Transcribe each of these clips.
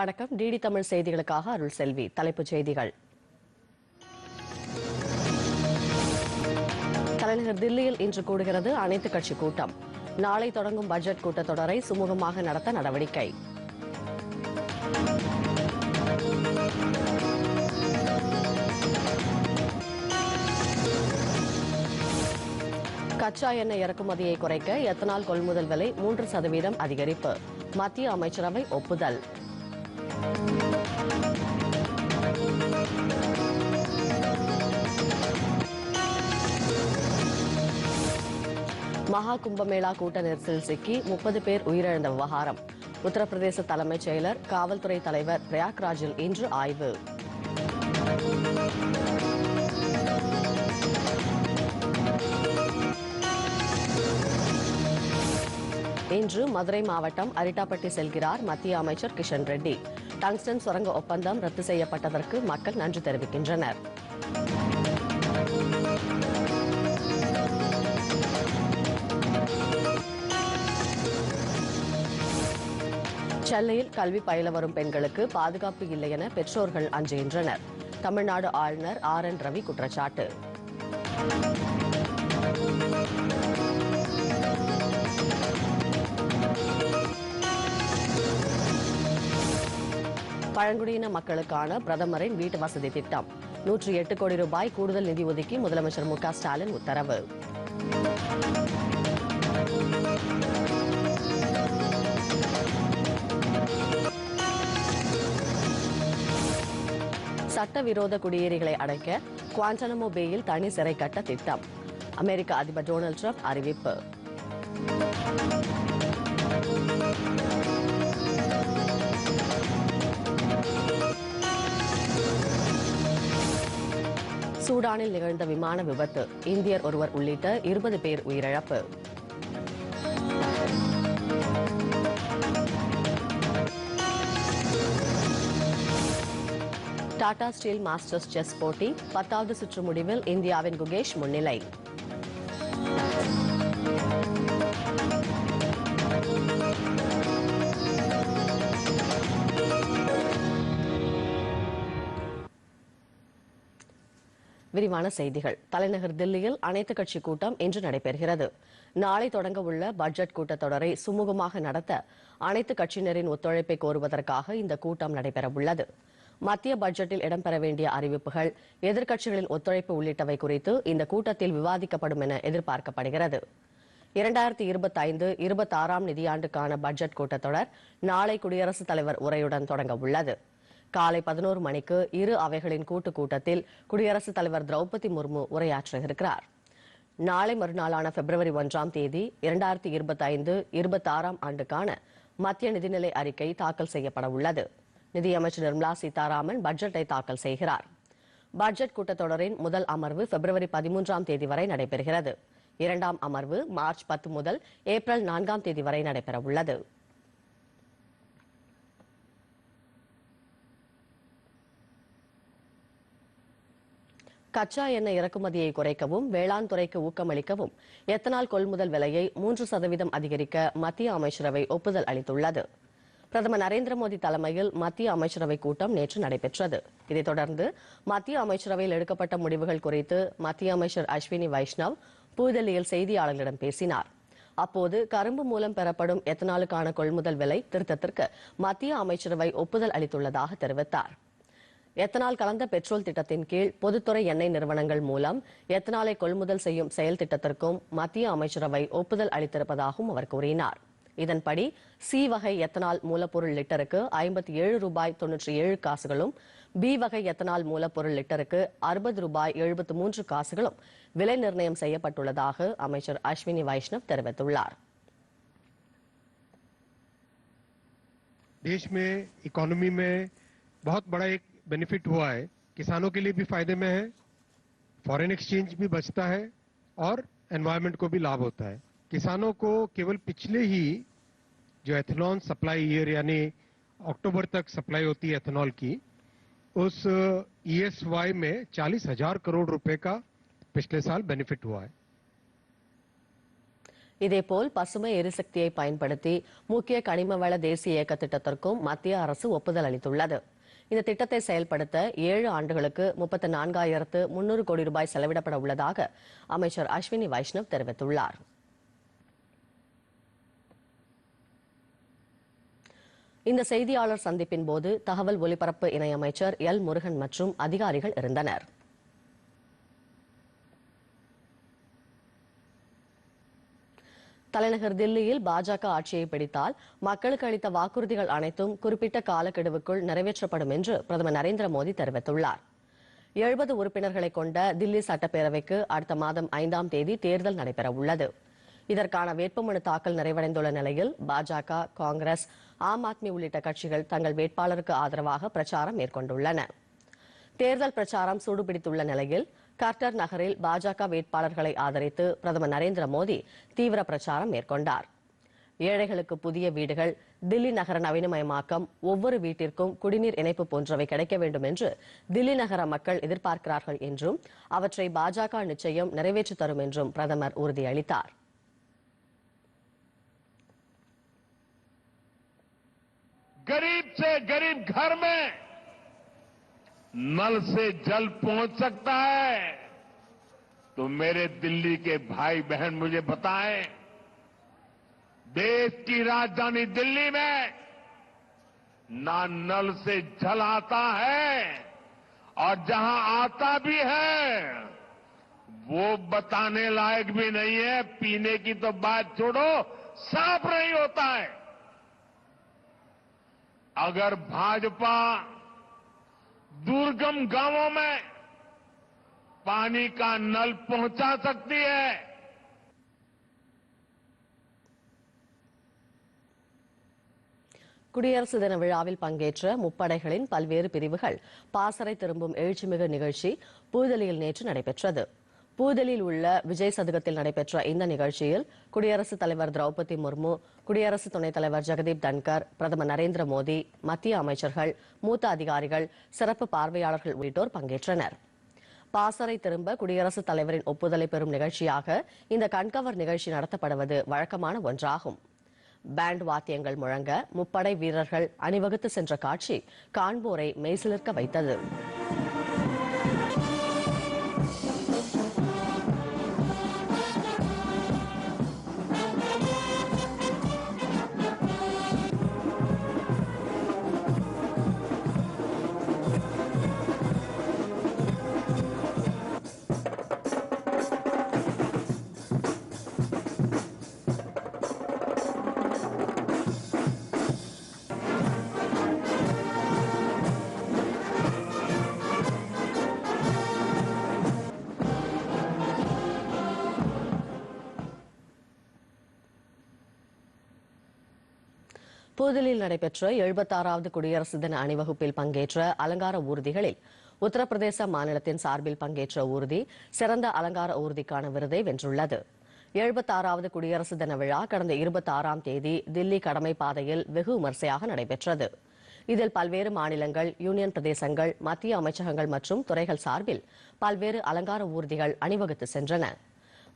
வணக்கம். டிடி தமிழ் செய்திகளுக்காக அருள் செல்வி. தலைப்புச் செய்திகள். தலைநகர் தில்லியில் இன்று கூடுகிறது அனைத்துக் கட்சி கூட்டம். நாளை தொடங்கும் பட்ஜெட் கூட்டத்தொடரை சுமூகமாக நடத்த நடவடிக்கை. கச்சா எண்ணெய் இறக்குமதியை குறைக்க எத்தனால் கொள்முதல் விலை மூன்று சதவீதம் அதிகரிப்பு. மத்திய அமைச்சரவை ஒப்புதல். மகா கும்பமேளா கூட்ட நெரிசலில் சிக்கி முப்பது பேர் உயிரிழந்த விவகாரம். உத்தரப்பிரதேச தலைமைச் செயலர் காவல்துறை தலைவர் பிரயாக்ராஜில் இன்று ஆய்வு. இன்று மதுரை மாவட்டம் அரிட்டாப்பட்டி செல்கிறார் மத்திய அமைச்சர் கிஷன் ரெட்டி. டங்ஸ்டன் சுரங்க ஒப்பந்தம் ரத்து செய்யப்பட்டதற்கு மக்கள் நன்றி தெரிவிக்கின்றனர். சென்னையில் கல்வி பயில வரும் பெண்களுக்கு பாதுகாப்பு இல்லை என பெற்றோர்கள் அஞ்சுகின்றனர். தமிழ்நாடு ஆளுநர் ஆர் என் ரவி குற்றச்சாட்டு. பழங்குடியின மக்களுக்கான பிரதமரின் வீட்டு வசதி திட்டம். நூற்றி எட்டு கோடி ரூபாய் கூடுதல் நிதி ஒதுக்கி முதலமைச்சர் மு க ஸ்டாலின் உத்தரவு. சட்டவிரோத குடியேறிகளை அடைக்க குவாண்டனமோ பேயில் தனி சிறை கட்ட திட்டம். அமெரிக்க அதிபர் டொனால்டு ட்ரம்ப் அறிவிப்பு. சூடானில் நிகழ்ந்த விமான விபத்து. இந்தியர் ஒருவர் உள்ளிட்ட இருபது பேர் உயிரிழப்பு. டாடா ஸ்டீல் மாஸ்டர்ஸ் செஸ் போட்டி பத்தாவது சுற்று முடிவில் இந்தியாவின் குகேஷ் முன்னிலை. விரிவான செய்திகள். தலைநகர் தில்லியில் அனைத்துக் கட்சி கூட்டம் இன்று நடைபெறுகிறது. நாளை தொடங்க உள்ள பட்ஜெட் கூட்டத்தொடரை சுமூகமாக நடத்த அனைத்து கட்சியினரின் ஒத்துழைப்பை கோருவதற்காக இந்த கூட்டம் நடைபெறவுள்ளது. மத்திய பட்ஜெட்டில் இடம்பெற வேண்டிய அறிவிப்புகள் எதிர்க்கட்சிகளின் ஒத்துழைப்பு உள்ளிட்டவை குறித்து இந்த கூட்டத்தில் விவாதிக்கப்படும் என எதிர்பார்க்கப்படுகிறது. இரண்டாயிரத்தி இருபத்தைந்து இருபத்தாறாம் நிதியாண்டுக்கான பட்ஜெட் கூட்டத்தொடர் நாளை குடியரசுத் தலைவர் உரையுடன் தொடங்க உள்ளது. காலை பதினோரு மணிக்கு இரு அவைகளின் கூட்டுக் கூட்டத்தில் குடியரசுத் தலைவர் திரௌபதி முர்மு உரையாற்ற இருக்கிறார் நாளை மறுநாளான பிப்ரவரி ஒன்றாம் தேதி இரண்டாயிரத்தி இருபத்தைந்து இருபத்தாறாம் ஆண்டுக்கான மத்திய நிதிநிலை அறிக்கை தாக்கல் செய்யப்பட உள்ளது நிதியமைச்சர் நிர்மலா சீதாராமன் பட்ஜெட்டை தாக்கல் செய்கிறார். பட்ஜெட் கூட்டத்தொடரின் முதல் அமர்வு பிப்ரவரி பதிமூன்றாம் தேதி வரை நடைபெறுகிறது. இரண்டாம் அமர்வு மார்ச் பத்து முதல் ஏப்ரல் நான்காம் தேதி வரை நடைபெறவுள்ளது. கச்சா எண்ணெய் இறக்குமதியை குறைக்கவும் வேளாண் துறைக்கு ஊக்கமளிக்கவும் எத்தனால் கொள்முதல் விலையை மூன்று சதவீதம் அதிகரிக்க மத்திய அமைச்சரவை ஒப்புதல் அளித்துள்ளது. பிரதமர் நரேந்திர மோடி தலைமையில் மத்திய அமைச்சரவை கூட்டம் நேற்று நடைபெற்றது. இதைத் தொடர்ந்து மத்திய அமைச்சரவையில் எடுக்கப்பட்ட முடிவுகள் குறித்து மத்திய அமைச்சர் அஸ்வினி வைஷ்ணவ் புதுதில்லியில் செய்தியாளர்களிடம் பேசினார். அப்போது கரும்பு மூலம் பெறப்படும் எத்தனாலுக்கான கொள்முதல் விலை திருத்தத்திற்கு மத்திய அமைச்சரவை ஒப்புதல் அளித்துள்ளதாக தெரிவித்தார். எத்தனால் கலந்த பெட்ரோல் திட்டத்தின் கீழ் பொதுத்துறை எண்ணெய் நிறுவனங்கள் மூலம் எத்தனாலை கொள்முதல் செய்யும் செயல் திட்டத்திற்கும் மத்திய அமைச்சரவை ஒப்புதல் அளித்திருப்பதாகவும் அவர் கூறினார். இதன்படி சி வகை எத்தனால் மூலப்பொருள் லிட்டருக்கு ஐம்பத்தி ஏழு ரூபாய் தொன்னூற்றி ஏழு காசுகளும் பி வகை எத்தனால் மூலப்பொருள் லிட்டருக்கு அறுபது ரூபாய் எழுபத்து மூன்று காசுகளும் விலை நிர்ணயம் செய்யப்பட்டுள்ளதாக அமைச்சர் அஸ்வினி வைஷ்ணவ் தெரிவித்துள்ளார் देश में इकोनॉमी में बहुत बड़ा एक बेनिफिट हुआ है किसानों के लिए भी फायदे में है फॉरेन एक्सचेंज भी बचता है और एनवायरनमेंट को भी लाभ होता है किसानों को केवल पिछले ही जो एथेनॉल सप्लाई ईयर यानी अक्टूबर तक सप्लाई होती है एथेनॉल की उस ईएसवाई में चालीस हजार करोड़ रुपए का पिछले साल बेनिफिट हुआ है இதேபோல் பசுமை எரிசக்தியை பயன்படுத்தி முக்கிய கனிம வள தேசிய இயக்க திட்டத்திற்கும் மத்திய அரசு ஒப்புதல் அளித்துள்ளது இந்த திட்டத்தை செயல்படுத்த ஏழு ஆண்டுகளுக்கு முப்பத்தி நான்காயிரத்து முன்னூறு கோடி ரூபாய் செலவிடப்பட உள்ளதாக அமைச்சர் அஸ்வினி வைஷ்ணவ் தெரிவித்துள்ளார் இந்த செய்தியாளர் சந்திப்பின் போது தகவல் ஒலிபரப்பு இணையமைச்சர் எல் முருகன் மற்றும் அதிகாரிகள் இருந்தனர். தலைநகர் தில்லியில் பாஜக ஆட்சியை பிடித்தால் மக்களுக்கு அளித்த வாக்குறுதிகள் அனைத்தும் குறிப்பிட்ட காலக்கெடுவுக்குள் நிறைவேற்றப்படும் என்று பிரதமர் நரேந்திர மோடி தெரிவித்துள்ளார். எழுபது உறுப்பினர்களை கொண்ட தில்லி சட்டப்பேரவைக்கு அடுத்த மாதம் ஐந்தாம் தேதி தேர்தல் நடைபெற உள்ளது இதற்கான வேட்புமனு தாக்கல் நிறைவடைந்துள்ள நிலையில் பாஜக காங்கிரஸ் ஆம் ஆத்மி உள்ளிட்ட கட்சிகள் தங்கள் வேட்பாளருக்கு ஆதரவாக பிரச்சாரம் மேற்கொண்டுள்ளன. தேர்தல் பிரச்சாரம் சூடுபிடித்துள்ள நிலையில் கர்டர் நகரில் பாஜக வேட்பாளர்களை ஆதரித்து பிரதமர் நரேந்திர மோடி தீவிர பிரச்சாரம் மேற்கொண்டார். ஏழைகளுக்கு புதிய வீடுகள் தில்லி நகர நவீனமயமாக்கம் ஒவ்வொரு வீட்டிற்கும் குடிநீர் இணைப்பு போன்றவை கிடைக்க வேண்டும் என்று தில்லி நகர மக்கள் எதிர்பார்க்கிறார்கள் என்றும் அவற்றை பாஜக நிச்சயம் நிறைவேற்றி தரும் என்றும் பிரதமர் உறுதியளித்தார். गरीब से गरीब घर में नल से जल पहुँच सकता है। तो मेरे दिल्ली के भाई बहन मुझे बताएँ, देश की राजधानी दिल्ली में ना नल से जल आता है और जहाँ आता भी है, वो बताने लायक भी नहीं है। पीने की तो बात छोड़ो, साफ़ नहीं होता है। अगर भाजपा दुर्गम गांवों में पानी का नल पहुंचा सकती है குடியரசு தின விழாவில் பங்கேற்ற முப்படைகளின் பல்வேறு பிரிவுகள் பாசறை திரும்பும் எழுச்சிமிகு நிகழ்ச்சி புதுதில்லியில் நேற்று நடைபெற்றது புதுதில்லியில் உள்ள விஜய் சதுக்கத்தில் நடைபெற்ற இந்த நிகழ்ச்சியில் குடியரசுத் தலைவர் திரௌபதி முர்மு குடியரசு துணைத் தலைவர் ஜெகதீப் தன்கர் பிரதமர் நரேந்திர மோடி மத்திய அமைச்சர்கள் மூத்த அதிகாரிகள் சிறப்பு பார்வையாளர்கள் உள்ளிட்டோர் பங்கேற்றனர். பாசறை திரும்ப குடியரசுத் தலைவரின் ஒப்புதலை பெறும் நிகழ்ச்சியாக இந்த கண்கவர் நிகழ்ச்சி நடத்தப்படுவது வழக்கமான ஒன்றாகும். பேண்ட் வாத்தியங்கள் முழங்க முப்படை வீரர்கள் அணிவகுத்து சென்ற காட்சி காண்போரை மெய்சிலிருக்க வைத்தது. புதுதில்லியில் நடைபெற்ற எழுபத்தாறாவது குடியரசு தின அணிவகுப்பில் பங்கேற்ற அலங்கார ஊர்திகளில் உத்தரப்பிரதேச மாநிலத்தின் சார்பில் பங்கேற்ற ஊர்தி சிறந்த அலங்கார ஊர்திக்கான விருதை வென்றுள்ளது. எழுபத்தாறாவது குடியரசு தின விழா கடந்த இருபத்தாறாம் தேதி தில்லி கடமை பாதையில் வெகு விமர்சையாக நடைபெற்றது. இதில் பல்வேறு மாநிலங்கள் யூனியன் பிரதேசங்கள் மத்திய அமைச்சகங்கள் மற்றும் துறைகள் சார்பில் பல்வேறு அலங்கார ஊர்திகள் அணிவகுத்து சென்றன.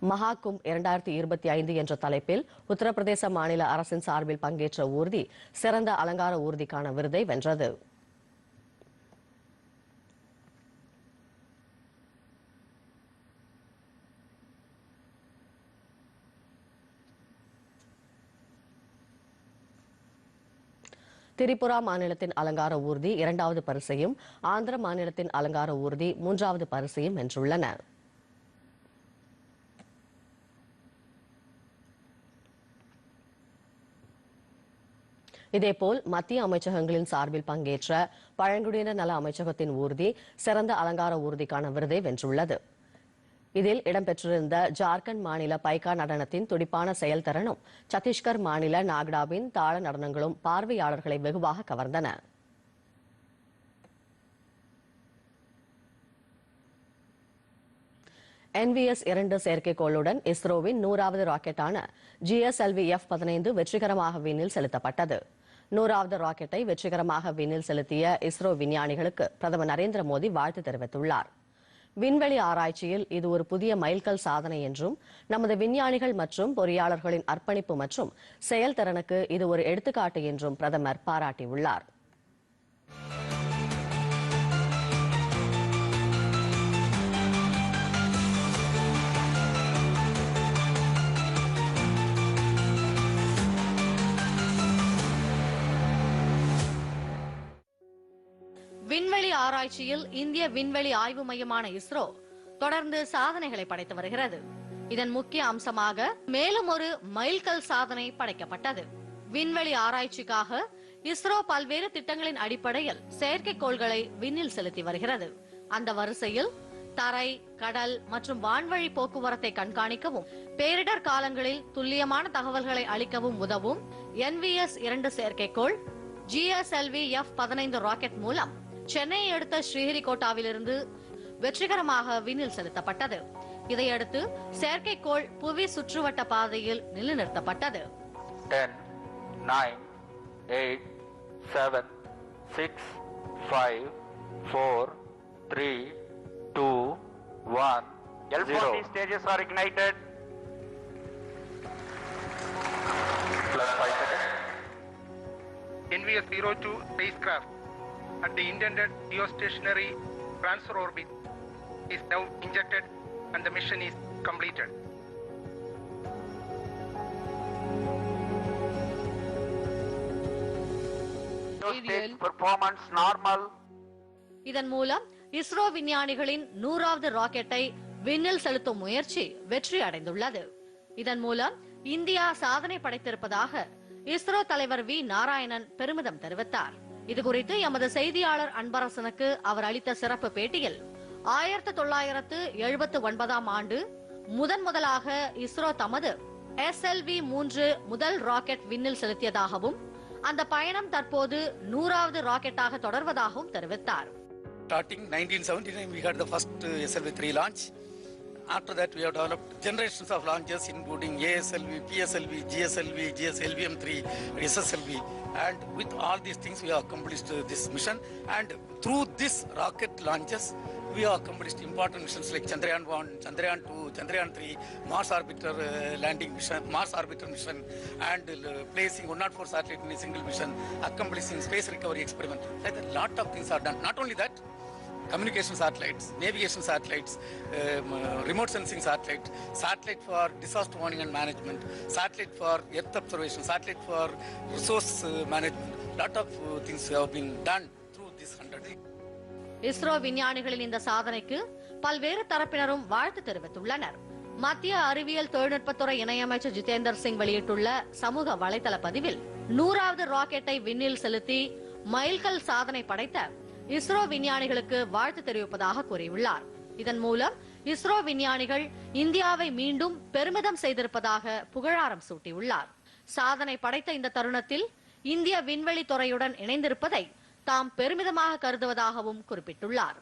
மகாகும் இரண்டாயிரத்தி இருபத்தி ஐந்து என்ற தலைப்பில் உத்தரப்பிரதேச மாநில அரசின் சார்பில் பங்கேற்ற ஊர்தி சிறந்த அலங்கார ஊர்திக்கான விருதை வென்றது. திரிபுரா மாநிலத்தின் அலங்கார ஊர்தி இரண்டாவது பரிசையும் ஆந்திர மாநிலத்தின் அலங்கார ஊர்தி மூன்றாவது பரிசையும் வென்றுள்ளன. இதேபோல் மத்திய அமைச்சகங்களின் சார்பில் பங்கேற்ற பழங்குடியினர் நல அமைச்சகத்தின் ஊர்தி சிறந்த அலங்கார ஊர்திக்கான விருதை வென்றுள்ளது. இதில் இடம்பெற்றிருந்த ஜார்க்கண்ட் மாநில பைகா நடனத்தின் துடிப்பான செயல்திறனும் சத்தீஸ்கர் மாநில நாக்டாவின் தாள நடனங்களும் பார்வையாளர்களை வெகுவாக கவர்ந்தன. என்விஎஸ் இரண்டு செயற்கைக்கோளுடன் இஸ்ரோவின் நூறாவது ராக்கெட்டான ஜிஎஸ்எல்வி எஃப் பதினைந்து வெற்றிகரமாக விண்ணில் செலுத்தப்பட்டது. நூறாவது ராக்கெட்டை வெற்றிகரமாக விண்ணில் செலுத்திய இஸ்ரோ விஞ்ஞானிகளுக்கு பிரதமர் நரேந்திர மோடி வாழ்த்து தெரிவித்துள்ளார். விண்வெளி ஆராய்ச்சியில் இது ஒரு புதிய மைல்கல் சாதனை என்றும் நமது விஞ்ஞானிகள் மற்றும் பொறியாளர்களின் அர்ப்பணிப்பு மற்றும் செயல்திறனுக்கு இது ஒரு எடுத்துக்காட்டு என்றும் பிரதமர் பாராட்டியுள்ளார். விண்வெளி ஆராய்ச்சியில் இந்திய விண்வெளி ஆய்வு மையமான இஸ்ரோ தொடர்ந்து சாதனைகளை படைத்து வருகிறது. இதன் முக்கிய அம்சமாக மேலும் ஒரு மைல்கல் சாதனை படைக்கப்பட்டது. விண்வெளி ஆராய்ச்சிக்காக இஸ்ரோ பல்வேறு திட்டங்களின் அடிப்படையில் செயற்கைக்கோள்களை விண்ணில் செலுத்தி வருகிறது. அந்த வரிசையில் தரை கடல் மற்றும் வான்வழி போக்குவரத்தை கண்காணிக்கவும் பேரிடர் காலங்களில் துல்லியமான தகவல்களை அளிக்கவும் உதவும் என்விஎஸ் இரண்டு செயற்கைக்கோள் ஜிஎஸ்எல்வி எஃப் பதினைந்து ராக்கெட் மூலம் சென்னையை அடுத்த ஸ்ரீஹரிகோட்டாவிலிருந்து வெற்றிகரமாக விண்ணில் செலுத்தப்பட்டது இதையடுத்து செயற்கைக்கோள் புவி சுற்றுவட்ட பாதையில் நிலைநிறுத்தப்பட்டது 10, 9, 8, 7, 6, 5, 4, 3, 2, 1, L40 stages are ignited. Plus 5 seconds. NVS-02 spacecraft at the intended geostationary transfer orbit is now injected and the mission is completed. Stage performance normal. இதன் மூலம் இஸ்ரோ விஞ்ஞானிகளின் நூறாவது ராக்கெட்டை விண்ணில் செலுத்தும் முயற்சி வெற்றி அடைந்துள்ளது இதன் மூலம் இந்தியா சாதனை படைத்திருப்பதாக இஸ்ரோ தலைவர் வி நாராயணன் பெருமிதம் தெரிவித்தார் இது குறித்து எமது செய்தியாளர் அன்பரசனுக்கு அவர் அளித்த சிறப்பு பேட்டியில் ஆயிரத்தி தொள்ளாயிரத்து எழுபத்து ஒன்பதாம் ஆண்டு முதன் முதலாக இஸ்ரோ தமது எஸ்எல்வி மூன்று முதல் ராக்கெட் விண்ணில் செலுத்தியதாகவும் அந்த பயணம் தற்போது நூறாவது ராக்கெட்டாக தொடர்வதாகவும் தெரிவித்தார் Starting 1979, we had the first SLV-3 launch. After that, we have developed generations of launches, including ASLV, PSLV, GSLV, GSLVM3, SSLV, and with all these things, we have accomplished this mission. And through this rocket launches, we have accomplished important missions like Chandrayaan 1, Chandrayaan 2, Chandrayaan 3, Mars orbiter uh, landing mission, Mars orbiter mission, and uh, placing 104 satellite in a single mission, accomplishing space recovery experiment. Like a lot of things are done. Not only that, communication satellites, navigation satellites, um, uh, remote sensing satellite, satellite for disaster warning and management, satellite for earth observation, satellite for resource uh, management. Lot of uh, things have been done through this 100. ISRO விஞ்ஞானிகளின் இந்த சாதனைக்கு பல்வேறு தரப்பினரும் வாழ்த்து தெரிவித்துள்ளனர் மத்திய அறிவியல் தொழில்நுட்பத்துறை இணையமைச்சர் ஜிதேந்தர் சிங் வெளியிட்டுள்ள சமூக வலைதள பதிவில் நூறாவது ராக்கெட்டை விண்ணில் செலுத்தி மைல்கல் சாதனை படைத்த இஸ்ரோ விஞ்ஞானிகளுக்கு வாழ்த்து தெரிவிப்பதாக கூறியுள்ளார். இதன் மூலம் இஸ்ரோ விஞ்ஞானிகள் இந்தியாவை மீண்டும் பெருமிதம் செய்திருப்பதாக புகழாரம் சூட்டியுள்ளார். சாதனை படைத்த இந்த தருணத்தில் இந்திய விண்வெளி துறையுடன் இணைந்திருப்பதை தாம் பெருமிதமாக கருதுவதாகவும் குறிப்பிட்டுள்ளார்.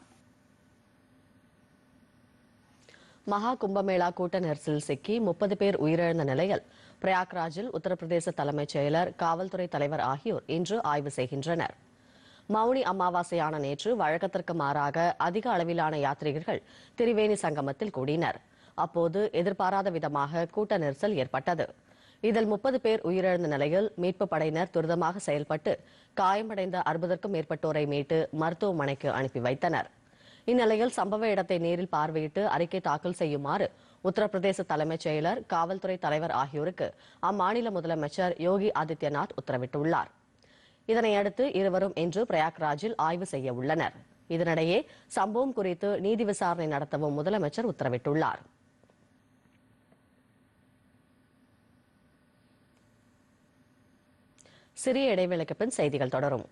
மகா கும்பமேளா கூட்ட நெரிசலில் சிக்கி முப்பது பேர் உயிரிழந்த நிலையில் பிரயாக்ராஜில் உத்தரப்பிரதேச தலைமைச் செயலர் காவல்துறை தலைவர் ஆகியோர் இன்று ஆய்வு செய்கின்றனர். மௌனி அமாவாசையான நேற்று வழக்கத்திற்கு மாறாக அதிக அளவிலான யாத்ரீகர்கள் திரிவேணி சங்கமத்தில் கூடினர். அப்போது எதிர்பாராத விதமாக கூட்ட நெரிசல் ஏற்பட்டது. இதில் முப்பது பேர் உயிரிழந்த நிலையில் மீட்பு படையினர் துரிதமாக செயல்பட்டு காயமடைந்த அறுபதற்கும் மேற்பட்டோரை மீட்டு மருத்துவமனைக்கு அனுப்பி வைத்தனர். இந்நிலையில் சம்பவ இடத்தை நேரில் பார்வையிட்டு அறிக்கை தாக்கல் செய்யுமாறு உத்தரப்பிரதேச தலைமைச் செயலர் காவல்துறை தலைவர் ஆகியோருக்கு அம்மாநில முதலமைச்சர் யோகி ஆதித்யநாத் உத்தரவிட்டுள்ளார். இதனையடுத்து இருவரும் இன்று பிரயாக்ராஜில் ஆய்வு செய்ய உள்ளனர். இதனிடையே சம்பவம் குறித்து நீதி விசாரணை நடத்தவும் முதலமைச்சர் உத்தரவிட்டுள்ளார். சிறிய இடைவேளைக்கு பின் செய்திகள் தொடரும்.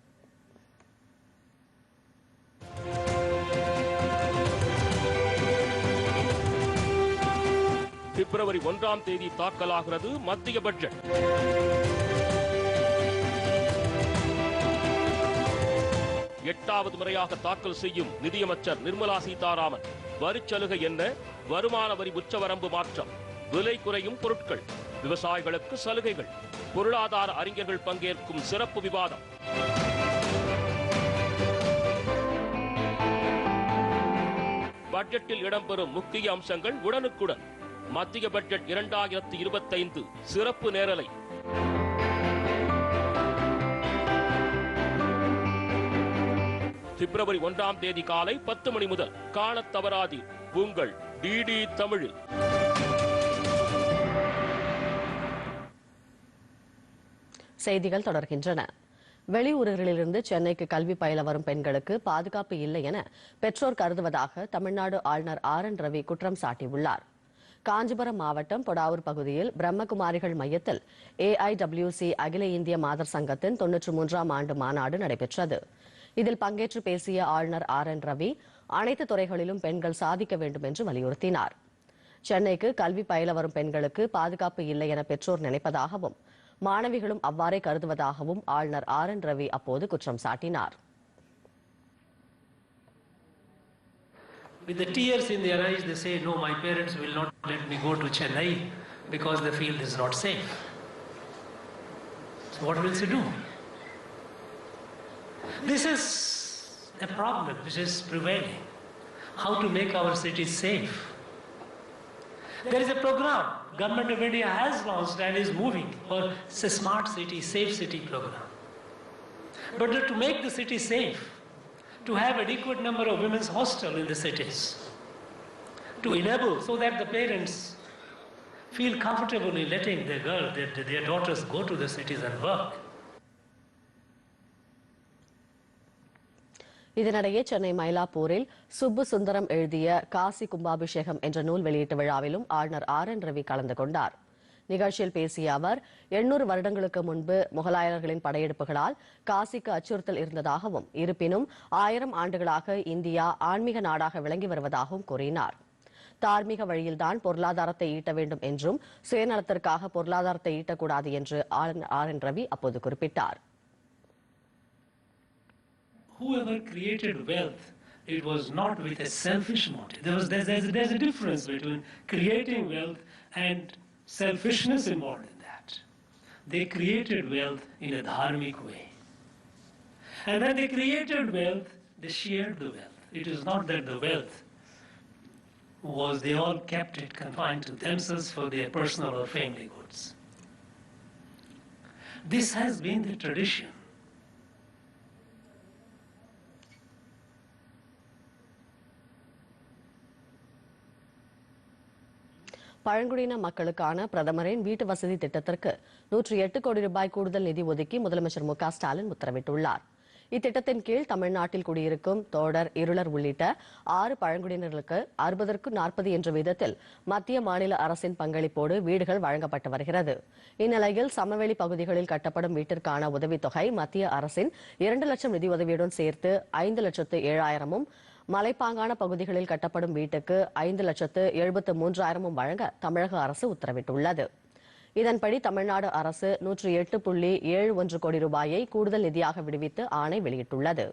பிப்ரவரி ஒன்றாம் தேதி தாக்கலாகிறது மத்திய பட்ஜெட். எட்டாவது முறையாக தாக்கல் செய்யும் நிதியமைச்சர் நிர்மலா சீதாராமன். வரிச்சலுகை என்ன? வருமான வரி உச்சவரம்பு மாற்றம். விலை குறையும் பொருட்கள். விவசாயிகளுக்கு சலுகைகள். பொருளாதார அறிஞர்கள் பங்கேற்கும் சிறப்பு விவாதம். பட்ஜெட்டில் இடம்பெறும் முக்கிய அம்சங்கள் உடனுக்குடன். மத்திய பட்ஜெட் இரண்டாயிரத்தி இருபத்தைந்து. சிறப்பு நேரலை. பிப்ரவரி ஒன்றாம் தேதி காலை பத்து மணி முதல். காணத் உங்கள் டிடி தமிழில். செய்திகள் தொடர்கின்றன. வெளியூர்களிலிருந்து சென்னைக்கு கல்வி பயில வரும் பெண்களுக்கு பாதுகாப்பு இல்லை என பெற்றோர் கருதுவதாக தமிழ்நாடு ஆளுநர் ஆர் என் ரவி குற்றம் சாட்டியுள்ளார். காஞ்சிபுரம் மாவட்டம் பொடாவூர் பகுதியில் பிரம்மகுமாரிகள் மையத்தில் ஏஐடபிள்யூசி அகில இந்திய மாதர் சங்கத்தின் தொன்னூற்று மூன்றாம் ஆண்டு மாநாடு நடைபெற்றது. இதில் பங்கேற்று பேசிய ஆளுநர் ஆர் என் ரவி அனைத்து துறைகளிலும் பெண்கள் சாதிக்க வேண்டும் என்று வலியுறுத்தினார் சென்னைக்கு கல்வி பயில வரும் பெண்களுக்கு பாதுகாப்பு இல்லை என பெற்றோர் நினைப்பதாகவும் மாணவிகளும் அவ்வாறே கருதுவதாகவும் ஆளுநர் ஆர் என் ரவி அப்போது குற்றம் சாட்டினார் With the tears in their eyes, they say, No, my parents will not let me go to Chennai because the field is not safe. So, what will she do? This is a problem which is prevailing. How to make our cities safe. There is a program Government of India has launched and is moving for smart city, safe city program. But to make the city safe, to have adequate number of women's hostel in the cities, to enable so that the parents feel comfortable in letting their girl, their, their daughters go to the cities and work. இதனிடையே சென்னை மயிலாப்பூரில் சுப்பு சுந்தரம் எழுதிய காசி கும்பாபிஷேகம் என்ற நூல் வெளியீட்டு விழாவிலும் ஆளுநர் R N Ravi கலந்து கொண்டார். நிகழ்ச்சியில் பேசிய அவர் எண்ணூறு வருடங்களுக்கு முன்பு முகலாயர்களின் படையெடுப்புகளால் காசிக்கு அச்சுறுத்தல் இருந்ததாகவும் இருப்பினும் ஆயிரம் ஆண்டுகளாக இந்தியா ஆன்மீக நாடாக விளங்கி வருவதாகவும் கூறினார். தார்மீக வழியில்தான் பொருளாதாரத்தை ஈட்ட வேண்டும் என்றும் சுயநலத்திற்காக பொருளாதாரத்தை ஈட்டக்கூடாது என்று ஆர் என் ரவி அப்போது குறிப்பிட்டார். Whoever created wealth, it was not with a selfish motive. There was, there's, there's, there's a difference between creating wealth and selfishness involved in that. They created wealth in a dharmic way. And when they created wealth, they shared the wealth. It is not that the wealth was they all kept it confined to themselves for their personal or family goods. This has been the tradition. பழங்குடியின மக்களுக்கான பிரதமரின் வீட்டு வசதி திட்டத்திற்கு நூற்றி எட்டு கோடி ரூபாய் கூடுதல் நிதி ஒதுக்கி முதலமைச்சர் மு ஸ்டாலின் உத்தரவிட்டுள்ளார். இத்திட்டத்தின் கீழ் தமிழ்நாட்டில் குடியிருக்கும் தோடர் இருளர் உள்ளிட்ட ஆறு பழங்குடியினர்களுக்கு அறுபதற்கு நாற்பது என்ற விதத்தில் மத்திய மாநில அரசின் பங்களிப்போடு வீடுகள் வழங்கப்பட்டு வருகிறது. இந்நிலையில் சமவெளி பகுதிகளில் கட்டப்படும் வீட்டிற்கான உதவித்தொகை மத்திய அரசின் இரண்டு லட்சம் நிதி உதவியுடன் சேர்த்து ஐந்து லட்சத்து ஏழாயிரமும் மலைப்பாங்கான பகுதிகளில் கட்டப்படும் வீட்டுக்கு ஐந்து லட்சத்து எழுபத்து மூன்றாயிரமும் வழங்க தமிழக அரசு உத்தரவிட்டுள்ளது. இதன்படி தமிழ்நாடு அரசு நூற்றி எட்டு புள்ளி ஏழு ஒன்று கோடி ரூபாயை கூடுதல் நிதியாக விடுவித்து ஆணை வெளியிட்டுள்ளது.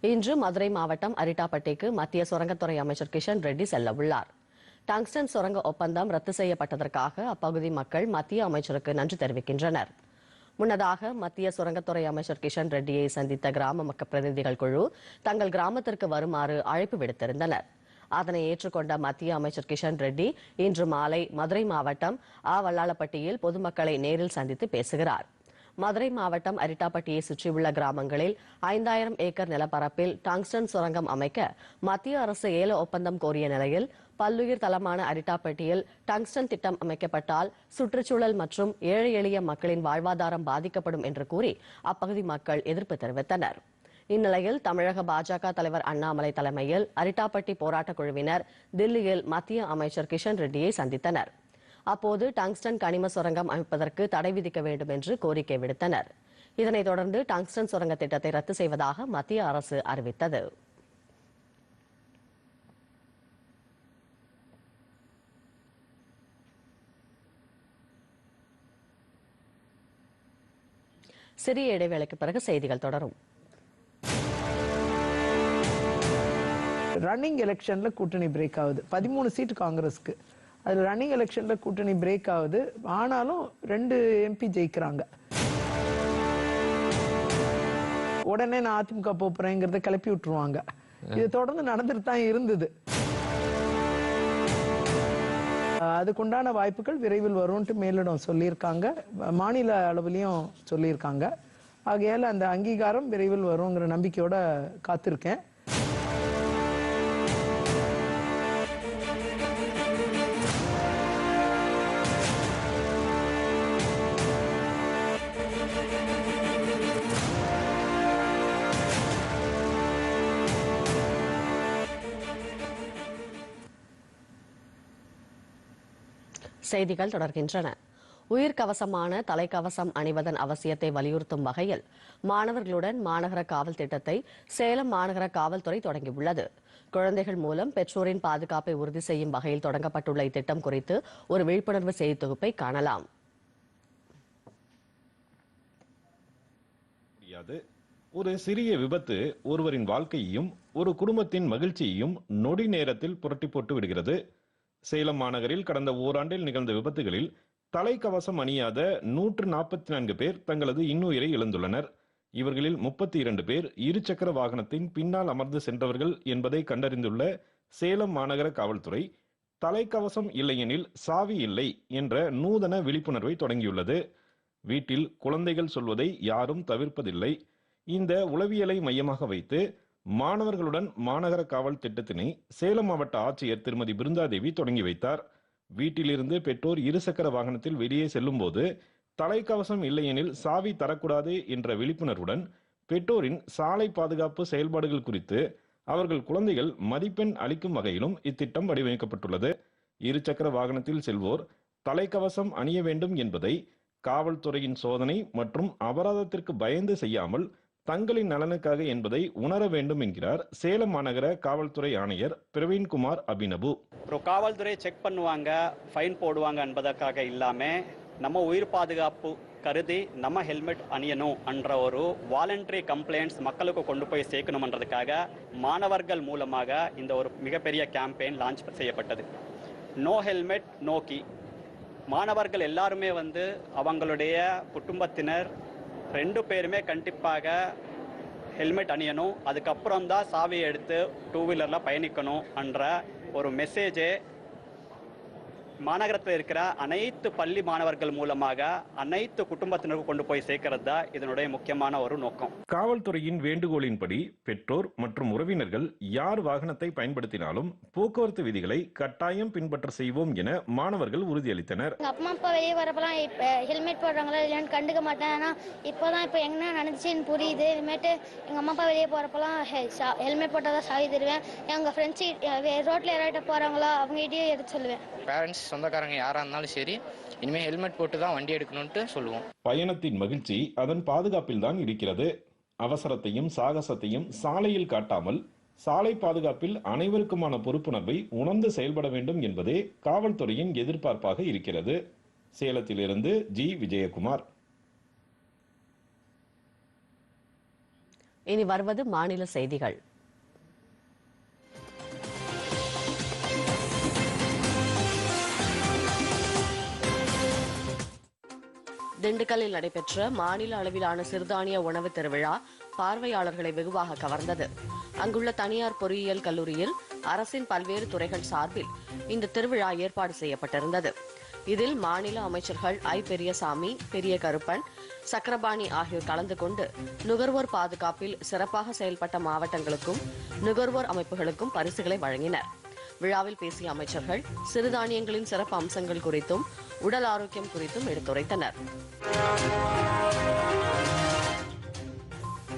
இன்று மதுரை மாவட்டம் அரிட்டாப்பட்டிக்கு மத்திய சுரங்கத்துறை அமைச்சர் கிஷன் ரெட்டி செல்ல உள்ளார். டங்ஸ்டன் சுரங்க ஒப்பந்தம் ரத்து செய்யப்பட்டதற்காக அப்பகுதி மக்கள் மத்திய அமைச்சருக்கு நன்றி தெரிவிக்கின்றனர். முன்னதாக மத்திய சுரங்கத்துறை அமைச்சர் கிஷன் ரெட்டியை சந்தித்த கிராம மக்கள் பிரதிநிதிகள் குழு தங்கள் கிராமத்திற்கு வருமாறு அழைப்பு விடுத்திருந்தனர். அதனை ஏற்றுக்கொண்ட மத்திய அமைச்சர் கிஷன் ரெட்டி இன்று மாலை மதுரை மாவட்டம் ஆ வல்லாளப்பட்டியில் பொதுமக்களை நேரில் சந்தித்து பேசுகிறார். மதுரை மாவட்டம் அரிட்டாப்பட்டியை சுற்றியுள்ள கிராமங்களில் ஐந்தாயிரம் ஏக்கர் நிலப்பரப்பில் டாங்ஸ்டன் சுரங்கம் அமைக்க மத்திய அரசு ஏல ஒப்பந்தம் கோரிய நிலையில் பல்லுயிர் தலமான அரிட்டாப்பட்டியில் டங்ஸ்டன் திட்டம் அமைக்கப்பட்டால் சுற்றுச்சூழல் மற்றும் ஏழை எளிய மக்களின் வாழ்வாதாரம் பாதிக்கப்படும் என்று கூறி அப்பகுதி மக்கள் எதிர்ப்பு தெரிவித்தனர். இந்நிலையில் தமிழக பாஜக தலைவர் அண்ணாமலை தலைமையில் அரிட்டாப்பட்டி போராட்டக் குழுவினர் தில்லியில் மத்திய அமைச்சர் கிஷன் ரெட்டியை சந்தித்தனர். அப்போது டங்ஸ்டன் கனிம சுரங்கம் அமைப்பதற்கு தடை விதிக்க வேண்டும் என்று கோரிக்கை விடுத்தனர். இதனைத் தொடர்ந்து டங்ஸ்டன் சுரங்க திட்டத்தை ரத்து செய்வதாக மத்திய அரசு அறிவித்தது. சிறிய இடைவேளைக்கு பிறகு செய்திகள் தொடரும். ரன்னிங் எலெக்ஷன்ல கூட்டணி பிரேக் ஆகுது. பதிமூணு சீட் காங்கிரஸ்க்கு. அதுல ரன்னிங் எலெக்ஷன்ல கூட்டணி பிரேக் ஆகுது. ஆனாலும் ரெண்டு எம்பி ஜெயிக்கிறாங்க. உடனே நான் அதிமுக போறேங்கிறத கிளப்பி விட்டுருவாங்க. இது தொடர்ந்து நடந்துட்டு தான் இருந்தது. அதுக்குண்டான வாய்ப்புகள் விரைவில் வரும்ன்ட்டு மேலிடம் சொல்லியிருக்காங்க. மாநில அளவுலேயும் சொல்லியிருக்காங்க. ஆகையால் அந்த அங்கீகாரம் விரைவில் வருங்கிற நம்பிக்கையோட காத்திருக்கேன். செய்திகள் தொடர்கின்றன. உயிர்கவசமான தலைக்கவசம் அணிவதன் அவசியத்தை வலியுறுத்தும் வகையில் மாணவர்களுடன் மாநகர காவல் திட்டத்தை சேலம் மாநகர காவல்துறை தொடங்கியுள்ளது. குழந்தைகள் மூலம் பெற்றோரின் பாதுகாப்பை உறுதி செய்யும் வகையில் தொடங்கப்பட்டுள்ள இத்திட்டம் குறித்து ஒரு விழிப்புணர்வு செய்தி தொகுப்பை காணலாம். ஒரு சிறிய விபத்து ஒருவரின் வாழ்க்கையையும் ஒரு குடும்பத்தின் மகிழ்ச்சியையும் நொடி நேரத்தில் புரட்டி போட்டு விடுகிறது. சேலம் மாநகரில் கடந்த ஓராண்டில் நிகழ்ந்த விபத்துகளில் தலைக்கவசம் அணியாத நூற்று நாற்பத்தி நான்கு பேர் தங்களது இன்னுயிரை இழந்துள்ளனர். இவர்களில் முப்பத்தி இரண்டு பேர் இருசக்கர வாகனத்தின் பின்னால் அமர்ந்து சென்றவர்கள் என்பதை கண்டறிந்துள்ள சேலம் மாநகர காவல்துறை தலைக்கவசம் இல்லையெனில் சாவி இல்லை என்ற நூதன விழிப்புணர்வை தொடங்கியுள்ளது. வீட்டில் குழந்தைகள் சொல்வதை யாரும் தவிர்ப்பதில்லை. இந்த உளவியலை மையமாக வைத்து மாணவர்களுடன் மாநகர காவல் திட்டத்தினை சேலம் மாவட்ட ஆட்சியர் திருமதி பிருந்தாதேவி தொடங்கி வைத்தார். வீட்டிலிருந்து பெற்றோர் இருசக்கர வாகனத்தில் வெளியே செல்லும்போது தலைக்கவசம் இல்லையெனில் சாவி தரக்கூடாது என்ற விழிப்புணர்வுடன் பெற்றோரின் சாலை பாதுகாப்பு செயல்பாடுகள் குறித்து அவர்கள் குழந்தைகள் மதிப்பெண் அளிக்கும் வகையிலும் இத்திட்டம் வடிவமைக்கப்பட்டுள்ளது. இருசக்கர வாகனத்தில் செல்வோர் தலைக்கவசம் அணிய வேண்டும் என்பதை காவல்துறையின் சோதனை மற்றும் அபராதத்திற்கு பயந்து செய்யாமல் தங்களின் நலனுக்காக என்பதை உணர வேண்டும் என்கிறார் சேலம் மாநகர காவல்துறை ஆணையர் பிரவீன்குமார் அபினபு. அப்புறம் காவல்துறை செக் பண்ணுவாங்க ஃபைன் போடுவாங்க என்பதற்காக இல்லாம நம்ம உயிர் பாதுகாப்பு கருதி நம்ம ஹெல்மெட் அணியணும் என்ற ஒரு வாலண்டரி கம்ப்ளைண்ட்ஸ் மக்களுக்கு கொண்டு போய் சேர்க்கணுன்றதுக்காக மாணவர்கள் மூலமாக இந்த ஒரு மிகப்பெரிய கேம்பெயின் லான்ச் செய்யப்பட்டது. நோ ஹெல்மெட் நோக்கி மாணவர்கள் எல்லாருமே வந்து அவங்களுடைய குடும்பத்தினர் ரெண்டு பேருமே கண்டிப்பாக ஹெல்மெட் அணியணும். அதுக்கப்புறம் தான் சாவியை எடுத்து டூ வீலரில் பயணிக்கணும் என்ற ஒரு மெசேஜே மாநகரத்தில் இருக்கிற அனைத்து பள்ளி மாணவர்கள் மூலமாக அனைத்து குடும்பத்தினருக்கும் கொண்டு போய் சேர்க்கறது தான் இதனுடைய முக்கியமான ஒரு நோக்கம். காவல்துறையின் வேண்டுகோளின்படி பெற்றோர் மற்றும் உறவினர்கள் யார் வாகனத்தை பயன்படுத்தினாலும் போக்குவரத்து விதிகளை கட்டாயம் பின்பற்ற செய்வோம் என மாணவர்கள் உறுதியளித்தனர். எங்கள் அம்மா அப்பா வெளியே வரப்பெல்லாம் இப்போ ஹெல்மெட் போடுறாங்களா இல்லையான்னு கண்டுக்க மாட்டேன் ஆனால் இப்போ தான் இப்போ என்ன நடந்துச்சுன்னு புரியுது. இனிமேட்டு எங்கள் அம்மா அப்பா வெளியே போகிறப்பெல்லாம் ஹெல்மெட் போட்டால் தான் சாவி தருவேன். எங்கள் ஃப்ரெண்ட்ஸ் ரோட்டில் யாராட்ட போகிறாங்களோ அவங்ககிட்டயே எடுத்து சொல்லுவேன். பேரண்ட்ஸ் சொந்தக்காரங்க யாராக இருந்தாலும் சரி இனிமேல் ஹெல்மெட் போட்டு தான் வண்டி எடுக்கணும்ட்டு சொல்லுவோம். பயணத்தின் மகிழ்ச்சி அதன் பாதுகாப்பில்தான் இருக்கிறது. அவசரத்தையும் சாகசத்தையும் சாலையில் காட்டாமல் சாலை பாதுகாப்பில் அனைவருக்குமான பொறுப்புணர்வை உணர்ந்து செயல்பட வேண்டும் என்பதே காவல்துறையின் எதிர்பார்ப்பாக இருக்கிறது. சேலத்திலிருந்து ஜி. விஜயகுமார். இனி வருவது மாநில செய்திகள். திண்டுக்கல்லில் நடைபெற்ற மாநில அளவிலான சிறுதானிய உணவு திருவிழா பார்வையாளர்களை வெகுவாக கவர்ந்தது. அங்குள்ள தனியார் பொறியியல் கல்லூரியில் அரசின் பல்வேறு துறைகள் சார்பில் இந்த திருவிழா ஏற்பாடு செய்யப்பட்டிருந்தது. இதில் மாநில அமைச்சர்கள் ஐ. பெரியசாமி பெரிய கருப்பன் சக்கரபாணி ஆகியோர் கலந்து கொண்டு நுகர்வோர் பாதுகாப்பில் சிறப்பாக செயல்பட்ட மாவட்டங்களுக்கும் நுகர்வோர் அமைப்புகளுக்கும் பரிசுகளை வழங்கினர். விழாவில் பேசிய அமைச்சர்கள் சிறுதானியங்களின் சிறப்பு அம்சங்கள் குறித்தும் உடல் ஆரோக்கியம் குறித்தும் எடுத்துரைத்தனர்.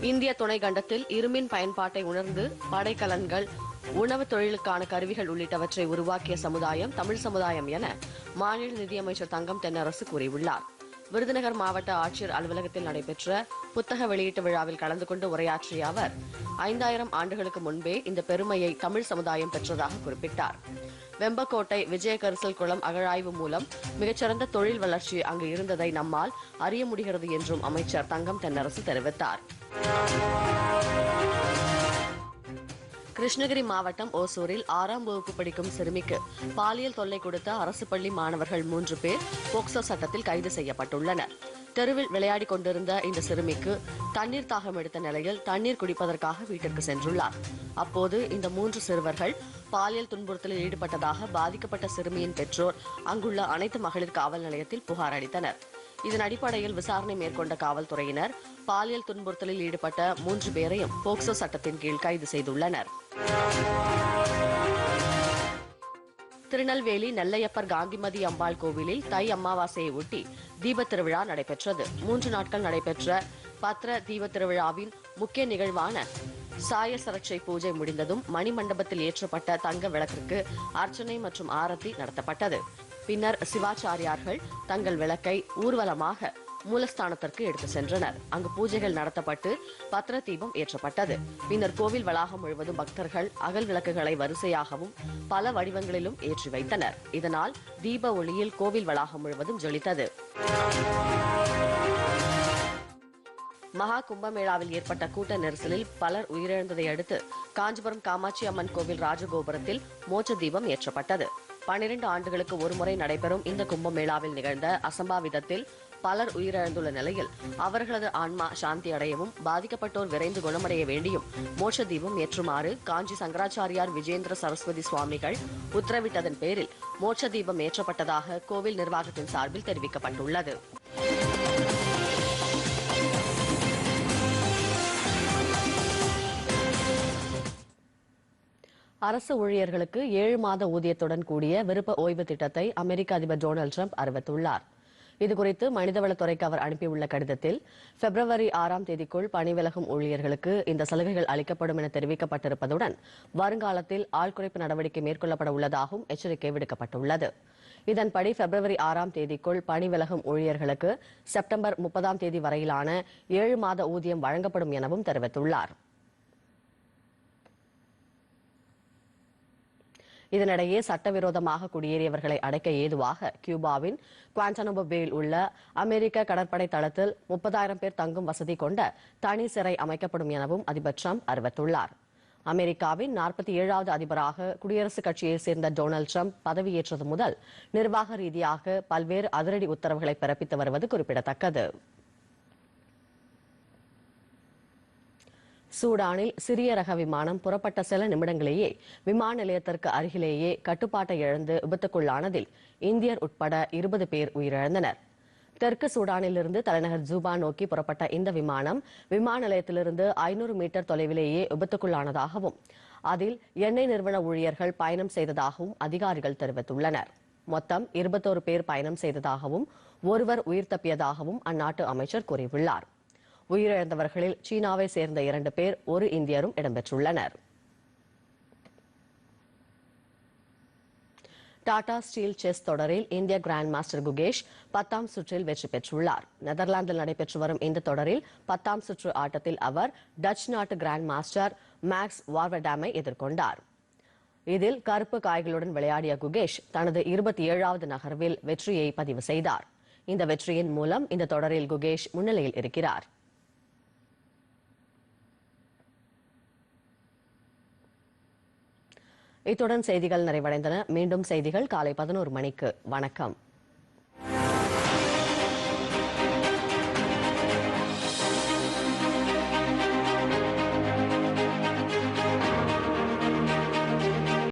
இந்திய துணை கண்டத்தில் இருமின் பயன்பாட்டை உணர்ந்து படைக்கலன்கள் உணவு தொழிலுக்கான கருவிகள் உள்ளிட்டவற்றை உருவாக்கிய சமுதாயம் தமிழ் சமுதாயம் என மாநில நிதியமைச்சர் தங்கம் தென்னரசு கூறியுள்ளார். விருதுநகர் மாவட்ட ஆட்சியர் அலுவலகத்தில் நடைபெற்ற புத்தக வெளியீட்டு விழாவில் கலந்து கொண்டு உரையாற்றிய அவர் ஐந்தாயிரம் ஆண்டுகளுக்கு முன்பே இந்த பெருமையை தமிழ் சமுதாயம் பெற்றதாக குறிப்பிட்டார். வெம்பக்கோட்டை விஜயகரிசல் குளம் அகழாய்வு மூலம் மிகச்சிறந்த தொழில் வளர்ச்சி அங்கு இருந்ததை நம்மால் அறிய முடிகிறது என்றும் அமைச்சர் தங்கம் தென்னரசு தெரிவித்தார். கிருஷ்ணகிரி மாவட்டம் ஓசூரில் ஆறாம் வகுப்பு படிக்கும் சிறுமிக்கு பாலியல் தொல்லை கொடுத்த அரசு பள்ளி மாணவர்கள் மூன்று பேர் போக்சோ சட்டத்தில் கைது செய்யப்பட்டுள்ளனர். தெருவில் விளையாடிக் கொண்டிருந்த இந்த சிறுமிக்கு தண்ணீர் தாகம் எடுத்த நிலையில் தண்ணீர் குடிப்பதற்காக வீட்டிற்கு சென்றுள்ளார். அப்போது இந்த மூன்று சிறுவர்கள் பாலியல் துன்புறுத்தலில் ஈடுபட்டதாக பாதிக்கப்பட்ட சிறுமியின் பெற்றோர் அங்குள்ள அனைத்து மகளிர் காவல் நிலையத்தில் புகார் அளித்தனர். இதன் அடிப்படையில் விசாரணை மேற்கொண்ட காவல்துறையினர் பாலியல் துன்புறுத்தலில் ஈடுபட்ட மூன்று பேரையும் போக்சோ சட்டத்தின் கீழ் கைது செய்துள்ளனர். திருநெல்வேலி நெல்லையப்பர் காந்திமதி அம்பாள் கோவிலில் தை அமாவாசையை ஒட்டி தீப திருவிழா நடைபெற்றது. மூன்று நாட்கள் நடைபெற்ற பத்ர தீப திருவிழாவின் முக்கிய நிகழ்வான சாய சரட்சை பூஜை முடிந்ததும் மணிமண்டபத்தில் ஏற்றப்பட்ட தங்க விளக்கிற்கு அர்ச்சனை மற்றும் ஆரத்தி நடத்தப்பட்டது. பின்னர் சிவாச்சாரியார்கள் தங்கள் விளக்கை ஊர்வலமாக மூலஸ்தானத்திற்கு எடுத்து சென்றனர். அங்கு பூஜைகள் நடத்தப்பட்டு பத்திர தீபம் ஏற்றப்பட்டது. பின்னர் கோவில் வளாகம் முழுவதும் பக்தர்கள் அகல் விளக்குகளை வரிசையாகவும் பல வடிவங்களிலும் ஏற்றி வைத்தனர். இதனால் தீப ஒளியில் கோவில் வளாகம் முழுவதும் ஜொலித்தது. மகா கும்பமேளாவில் ஏற்பட்ட கூட்ட நெரிசலில் பலர் உயிரிழந்ததை அடுத்து காஞ்சிபுரம் காமாட்சி அம்மன் கோவில் ராஜகோபுரத்தில் மோட்ச தீபம் ஏற்றப்பட்டது. பனிரெண்டு ஆண்டுகளுக்கு ஒருமுறை நடைபெறும் இந்த கும்பமேளாவில் நிகழ்ந்த அசம்பாவிதத்தில் பலர் உயிரிழந்துள்ள நிலையில் அவர்களது ஆன்மா சாந்தி அடையவும் பாதிக்கப்பட்டோர் விரைந்து குணமடைய வேண்டியும் மோட்ச தீபம் ஏற்றுமாறு காஞ்சி சங்கராச்சாரியார் விஜேந்திர சரஸ்வதி சுவாமிகள் உத்தரவிட்டதன் பேரில் மோட்ச தீபம் ஏற்றப்பட்டதாக கோவில் நிர்வாகத்தின் சார்பில் தெரிவிக்கப்பட்டுள்ளது. அரசு ஊழியர்களுக்கு ஏழு மாத ஊதியத்துடன் கூடிய விருப்ப ஓய்வு திட்டத்தை அமெரிக்க அதிபர் டொனால்டு ட்ரம்ப் அறிவித்துள்ளார். இதுகுறித்து மனிதவளத்துறைக்கு அவர் அனுப்பியுள்ள கடிதத்தில் பிப்ரவரி ஆறாம் தேதிக்குள் பணி விலகும் ஊழியர்களுக்கு இந்த சலுகைகள் அளிக்கப்படும் என தெரிவிக்கப்பட்டிருப்பதுடன் வருங்காலத்தில் ஆள்குறைப்பு நடவடிக்கை மேற்கொள்ளப்பட உள்ளதாகவும் எச்சரிக்கை விடுக்கப்பட்டுள்ளது. இதன்படி பிப்ரவரி ஆறாம் தேதிக்குள் பணி விலகும் ஊழியர்களுக்கு செப்டம்பர் முப்பதாம் தேதி வரையிலான ஏழு மாத ஊதியம் வழங்கப்படும் எனவும் தெரிவித்துள்ளார். இதனிடையே சட்டவிரோதமாக குடியேறியவர்களை அடைக்க ஏதுவாக கியூபாவின் குவாண்டனோபோ பேயில் உள்ள அமெரிக்க கடற்படை தளத்தில் முப்பதாயிரம் பேர் தங்கும் வசதி கொண்ட தனி சிறை அமைக்கப்படும் எனவும் அதிபர் ட்ரம்ப் அறிவித்துள்ளார். அமெரிக்காவின் நாற்பத்தி ஏழாவது அதிபராக குடியரசுக் கட்சியைச் சேர்ந்த டொனால்டு ட்ரம்ப் பதவியேற்றது முதல் நிர்வாக ரீதியாக பல்வேறு அதிரடி உத்தரவுகளை பிறப்பித்து வருவது குறிப்பிடத்தக்கது. சூடானில் சிறிய ரக விமானம் புறப்பட்ட சில நிமிடங்களேயே விமான நிலையத்திற்கு அருகிலேயே கட்டுப்பாட்டை இழந்து விபத்துக்குள்ளானதில் இந்தியர் உட்பட இருபது பேர் உயிரிழந்தனர். தெற்கு சூடானிலிருந்து தலைநகர் ஜூபா நோக்கி புறப்பட்ட இந்த விமானம் விமான நிலையத்திலிருந்து ஐநூறு மீட்டர் தொலைவிலேயே விபத்துக்குள்ளானதாகவும் அதில் எண்ணெய் நிறுவன ஊழியர்கள் பயணம் செய்ததாகவும் அதிகாரிகள் தெரிவித்துள்ளனர். மொத்தம் இருபத்தோரு பேர் பயணம் செய்ததாகவும் ஒருவர் உயிர் தப்பியதாகவும் அந்நாட்டு அமைச்சர் கூறியுள்ளார். உயிரிழந்தவர்களில் சீனாவை சேர்ந்த இரண்டு பேர் ஒரு இந்தியரும் இடம்பெற்றுள்ளனர். டாடா ஸ்டீல் செஸ் தொடரில் இந்திய கிராண்ட் மாஸ்டர் குகேஷ் பத்தாம் சுற்றில் வெற்றி பெற்றுள்ளார். நெதர்லாந்தில் நடைபெற்று வரும் இந்த தொடரில் பத்தாம் சுற்று ஆட்டத்தில் அவர் டச் நாட்டு கிராண்ட் மாஸ்டர் மேக்ஸ் வார்வடாமை எதிர்கொண்டார். இதில் கருப்பு காய்களுடன் விளையாடிய குகேஷ் தனது இருபத்தி ஏழாவது நகர்வில் வெற்றியை பதிவு செய்தார். இந்த வெற்றியின் மூலம் இந்த தொடரில் குகேஷ் முன்னிலையில் இருக்கிறார். இத்துடன் செய்திகள் நிறைவடைந்தன. மீண்டும் செய்திகள் காலை பதினோரு மணிக்கு. வணக்கம்.